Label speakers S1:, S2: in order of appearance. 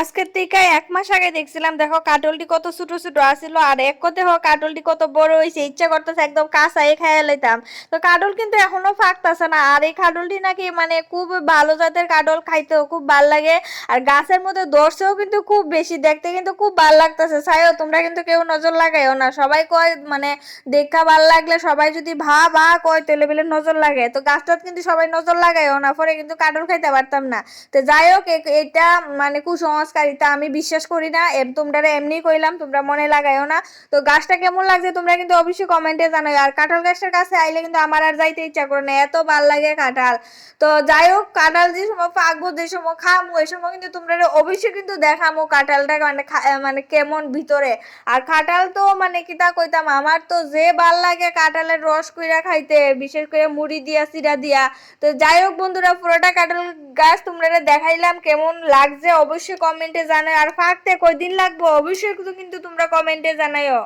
S1: আজকের থেকে এক মাস আগে দেখছিলাম, দেখো কাটলটি কত ছোট ছোট আসছিল আর এক কথা হোক কাটলটি কত বড় হয়েছে ইচ্ছা করতেছে একদম কাঁচাই খাইয়া লইতাম। তো কাটল কিন্তু এখনও ফাঁকতাছে না আর এই কাটলটি নাকি মানে খুব ভালো জাতের কাটল, খাইতেও খুব ভালো লাগে আর গাছের মধ্যে দর্শেও কিন্তু খুব বেশি, দেখতে কিন্তু খুব ভালো লাগতেছে। সাইও তোমরা কিন্তু কেউ নজর লাগাইও না, সবাই কয় মানে দেখা ভালো লাগলে সবাই যদি ভা ভা কয় তেলে বেলে নজর লাগে। তো গাছটাত কিন্তু সবাই নজর লাগাইও না, পরে কিন্তু কাটল খাইতে পারতাম না। তো যাই হোক এটা মানে কুসংস্কারিতা আমি বিশ্বাস করি না। তোমরা এমনি কইলাম, তোমরা মনে লাগাইও না। তো গাছটা কেমন লাগছে তোমরা কিন্তু অবশ্যই কমেন্টে জানাই আর কাঁঠাল গাছটার কাছে আইলে কিন্তু আমার আর যাইতে ইচ্ছা করে না, এত ভালো লাগে কাঁঠাল। তো যাই হোক, কাঁঠাল যে সময় পাকবো যে সময় খামো ওই সময় কিন্তু তোমরা অবশ্যই কিন্তু দেখামো কাঁঠালটা মানে মানে কেমন ভিতরে। আর কাঁঠাল তো মানে কিতা কইতাম, আমার তো যে ভালো লাগে কাঁঠালের রস কইরা খাইতে, বিশেষ করে মুড়ি দিয়া চিরা দিয়া। তো যাই হোক বন্ধুরা, পুরোটা কাঁঠাল গাছ তোমরা দেখাইলাম, কেমন লাগছে অবশ্যই কমেন্টে জানাই। আর ফাঁকতে কয়দিন লাগবো? অবশ্যই কিন্তু তোমরা কমেন্টে জানাইও।